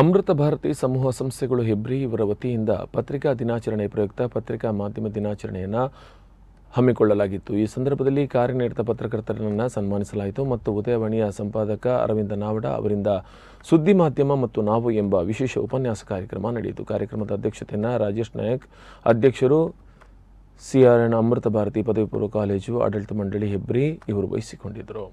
ಅಮೃತ ಭಾರತಿ ಸಮೂಹ ಸಂಸ್ಥೆಗಳು ಹೆಬ್ರಿ ಇವರ ವತಿಯಿಂದ ಪತ್ರಿಕಾ ದಿನಾಚರಣೆ ಪ್ರಯುಕ್ತ ಪತ್ರಿಕಾ ಮಾಧ್ಯಮ ದಿನಾಚರಣೆಯನ್ನು ಹಮ್ಮಿಕೊಳ್ಳಲಾಗಿತ್ತು. ಈ ಸಂದರ್ಭದಲ್ಲಿ ಕಾರ್ಯನಿರತ ಪತ್ರಕರ್ತರನ್ನು ಸನ್ಮಾನಿಸಲಾಯಿತು ಮತ್ತು ಉದಯವಾಣಿಯ ಸಂಪಾದಕ ಅರವಿಂದ ನಾವಡ ಅವರಿಂದ ಸುದ್ದಿ ಮಾಧ್ಯಮ ಮತ್ತು ನಾವು ಎಂಬ ವಿಶೇಷ ಉಪನ್ಯಾಸ ಕಾರ್ಯಕ್ರಮ ನಡೆಯಿತು. ಕಾರ್ಯಕ್ರಮದ ಅಧ್ಯಕ್ಷತೆಯನ್ನು ರಾಜೇಶ್ ನಾಯಕ್, ಅಧ್ಯಕ್ಷರು C R N Amrita Bharati ಪದವಿ ಪೂರ್ವ ಕಾಲೇಜು, ಆಡಳಿತ ಮಂಡಳಿ ಹೆಬ್ರಿ ಇವರು ವಹಿಸಿಕೊಂಡಿದ್ದರು.